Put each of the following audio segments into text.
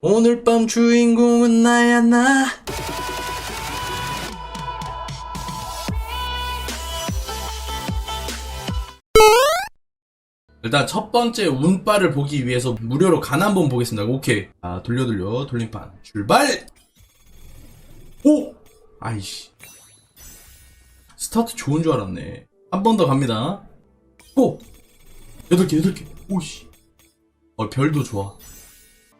오늘 밤 주인공은 나야 나 일단 첫 번째 운빨을 보기 위해서 무료로 간 한번 보겠습니다. 오케이. 아, 돌려 돌려 돌림판 출발. 오! 아이씨. 스타트 좋은 줄 알았네. 한 번 더 갑니다. 고! 여덟 개, 여덟 개. 오씨. 어, 별도 좋아.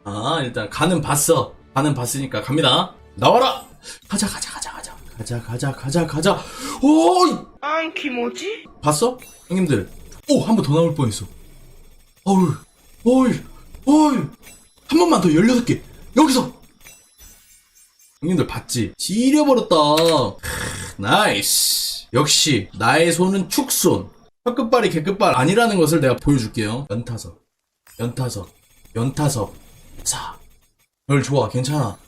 아, 일단 간은 봤어. 간은 봤으니까 갑니다. 나와라! 가자, 가자, 가자, 가자. 가자, 가자, 가자, 가자. 오이! 안 키모지? 봤어? 형님들. 오, 한 번 더 나올 뻔했어. 어우, 어이, 어이. 한 번만 더 16개. 여기서! 형님들 봤지? 지려버렸다. 크, 나이스. 역시, 나의 손은 축손. 혀끝발이 개끝발 아니라는 것을 내가 보여줄게요. 연타석. 연타석. 연타석. 사. 별 좋아, 괜찮아.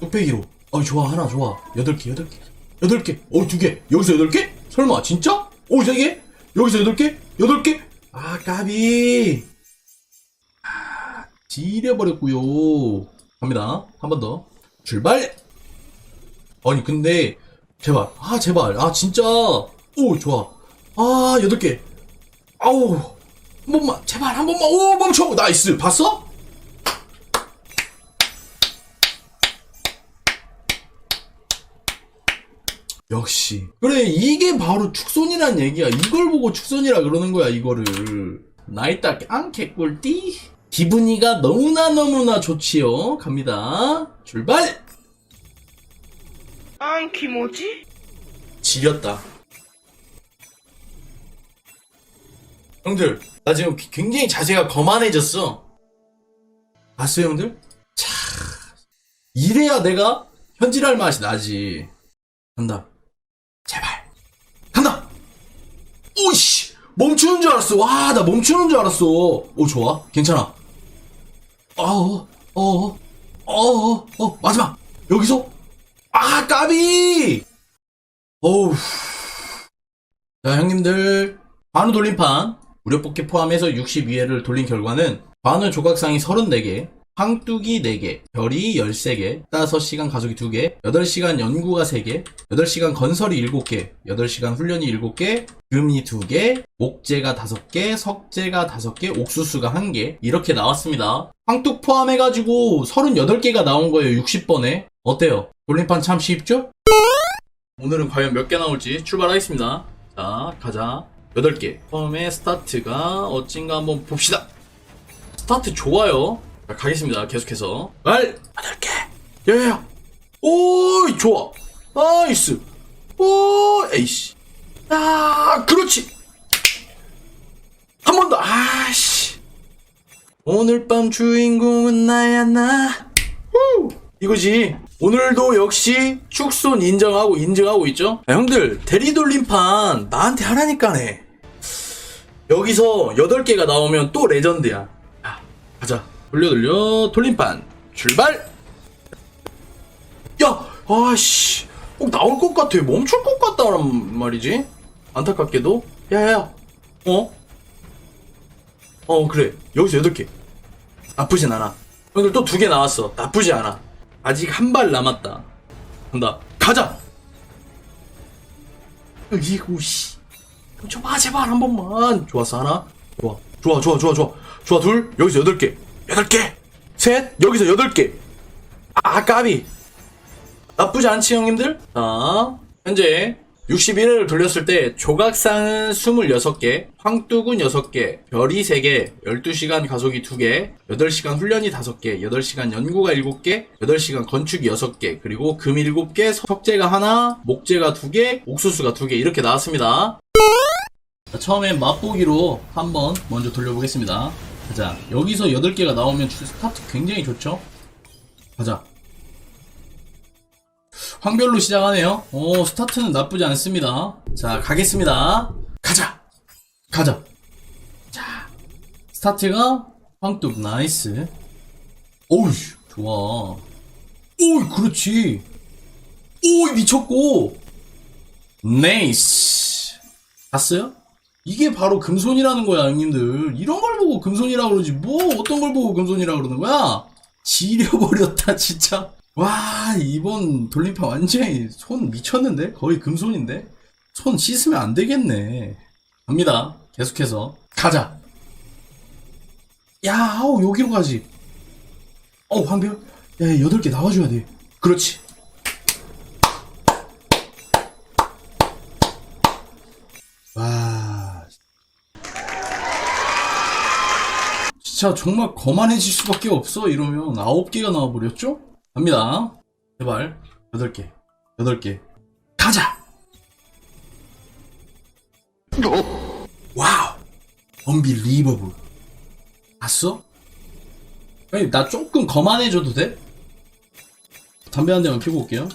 뚝배기로. 어, 좋아, 하나 좋아. 여덟 개, 여덟 개. 여덟 개. 어, 두 개. 여기서 여덟 개? 설마, 진짜? 오, 세 개? 여기서 여덟 개? 여덟 개? 아, 까비. 아, 지려버렸구요. 갑니다. 한 번 더. 출발! 아니, 근데, 제발. 아, 제발. 아, 진짜. 오, 좋아. 아, 여덟 개. 아우. 한 번만. 제발, 한 번만. 오, 멈춰. 나이스. 봤어? 역시. 그래, 이게 바로 축손이란 얘기야. 이걸 보고 축손이라 그러는 거야, 이거를. 나이 딱 앙캐 꿀띠. 기분이가 너무나 너무나 좋지요. 갑니다. 출발! 안 키모지? 지렸다. 형들, 나 지금 기- 굉장히 자세가 거만해졌어. 봤어요, 형들? 차, 이래야 내가 현질할 맛이 나지. 간다. 제발. 간다! 오이씨! 멈추는 줄 알았어. 와, 나 멈추는 줄 알았어. 오, 좋아. 괜찮아. 어, 어, 어, 어, 어, 마지막. 여기서? 아, 까비! 어우. 자, 형님들. 관우 돌림판. 무료 뽑기 포함해서 62회를 돌린 결과는 관우 조각상이 34개, 황뚜기 4개, 별이 13개, 5시간 가속이 2개, 8시간 연구가 3개, 8시간 건설이 7개, 8시간 훈련이 7개, 금이 2개, 목재가 5개, 석재가 5개, 옥수수가 1개, 이렇게 나왔습니다. 황뚝 포함해가지고 38개가 나온 거예요, 60번에. 어때요? 돌림판 참 쉽죠? 오늘은 과연 몇 개 나올지 출발하겠습니다. 자, 가자. 8개. 처음에 스타트가 어찐가 한번 봅시다. 스타트 좋아요. 자, 가겠습니다. 계속해서. 말! 8개! 야야야! 오이, 좋아! 나이스! 오, 에이씨. 야, 그렇지! 한 번 더! 아씨. 오늘 밤 주인공은 나야, 나. 후! 이거지. 오늘도 역시 축손 인정하고 인증하고 있죠? 야, 형들, 대리돌림판 나한테 하라니까네. 여기서 8개가 나오면 또 레전드야. 야, 가자. 돌려 돌려 돌림판 출발! 야, 아씨. 꼭 나올 것 같아. 멈출 것 같다란 말이지. 안타깝게도. 야야야. 어? 어, 그래. 여기서 8개. 나쁘진 않아. 형들 또두 개 나왔어. 나쁘지 않아. 아직 한 발 남았다. 간다. 가자! 이고, 씨. 좀 제발, 한 번만. 좋았어, 하나. 좋아. 좋아, 좋아, 좋아, 좋아. 좋아, 둘. 여기서 여덟 개. 여덟 개. 셋. 여기서 여덟 개. 아, 까비. 나쁘지 않지, 형님들? 자, 현재 61회를 돌렸을 때 조각상은 26개, 황뚜군 6개, 별이 3개, 12시간 가속이 2개, 8시간 훈련이 5개, 8시간 연구가 7개, 8시간 건축이 6개, 그리고 금 7개, 석재가 하나, 목재가 2개, 옥수수가 2개 이렇게 나왔습니다. 자, 처음엔 맛보기로 한번 먼저 돌려보겠습니다. 가자. 여기서 8개가 나오면 스타트 굉장히 좋죠? 가자. 황별로 시작하네요. 오, 스타트는 나쁘지 않습니다. 자, 가겠습니다. 가자! 가자! 자, 스타트가 황뚝, 나이스. 오우, 좋아. 오이, 그렇지. 오이, 미쳤고. 네이스. 봤어요? 이게 바로 금손이라는 거야, 형님들. 이런 걸 보고 금손이라 그러지. 뭐, 어떤 걸 보고 금손이라 그러는 거야? 지려버렸다 진짜. 와 이번 돌림판 완전히 손 미쳤는데? 거의 금손인데? 손 씻으면 안 되겠네. 갑니다. 계속해서. 가자. 야 아우 여기로 가지. 어 황별? 야 여덟 개 나와줘야 돼. 그렇지. 와 진짜 정말 거만해질 수밖에 없어 이러면 아홉 개가 나와버렸죠? 갑니다 제발 여덟 개 여덟 개 가자 와우 언빌리버블 봤어? 아니 나 조금 거만해져도 돼? 담배 한 대만 피고 올게요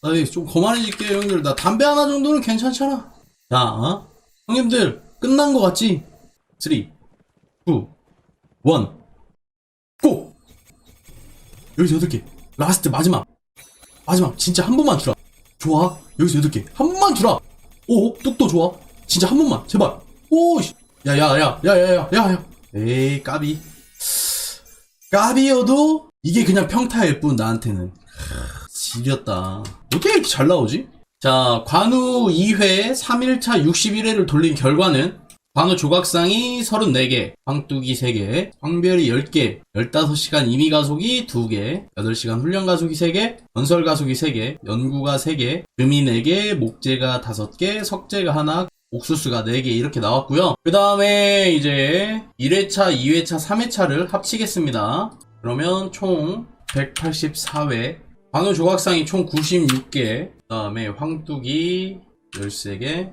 나 이제 좀 거만해질게요 형들 나 담배 하나 정도는 괜찮잖아 자 어? 형님들 끝난 거 같지? 3 2 원, 고! 여기서 여덟 개. 라스트 마지막. 마지막. 진짜 한 번만 주라. 좋아. 여기서 여덟 개. 한 번만 주라. 오, 뚝도 좋아. 진짜 한 번만. 제발. 오, 씨. 야, 야, 야, 야, 야, 야, 야, 야. 에이, 까비. 까비여도 이게 그냥 평타일 뿐, 나한테는. 크, 지렸다. 어떻게 이렇게 잘 나오지? 자, 관우 2회 3일차 61회를 돌린 결과는 관우 조각상이 34개, 황뚜기 3개, 황별이 10개, 15시간 임의 가속이 2개, 8시간 훈련 가속이 3개, 건설 가속이 3개, 연구가 3개, 금이 4개, 목재가 5개, 석재가 하나, 옥수수가 4개 이렇게 나왔고요. 그 다음에 이제 1회차, 2회차, 3회차를 합치겠습니다. 그러면 총 184회, 관우 조각상이 총 96개, 그 다음에 황뚜기 13개,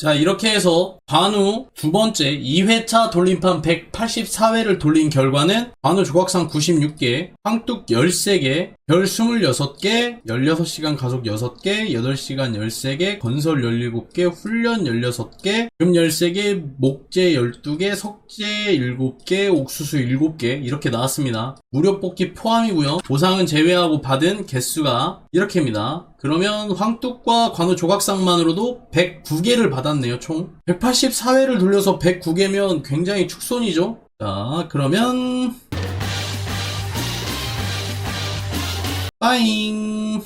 자, 이렇게 해서 관우 두 번째 2회차 돌림판 184회를 돌린 결과는 관우 조각상 96개, 황뚝 13개, 별 26개, 16시간 가속 6개, 8시간 13개, 건설 17개, 훈련 16개, 금 13개, 목재 12개, 석재 7개, 옥수수 7개 이렇게 나왔습니다. 무료 뽑기 포함이고요. 보상은 제외하고 받은 개수가 이렇게입니다. 그러면 황뚝과 관우 조각상만으로도 109개를 받았네요, 총. 184회를 돌려서 109개면 굉장히 축손이죠? 자, 그러면, 빠잉!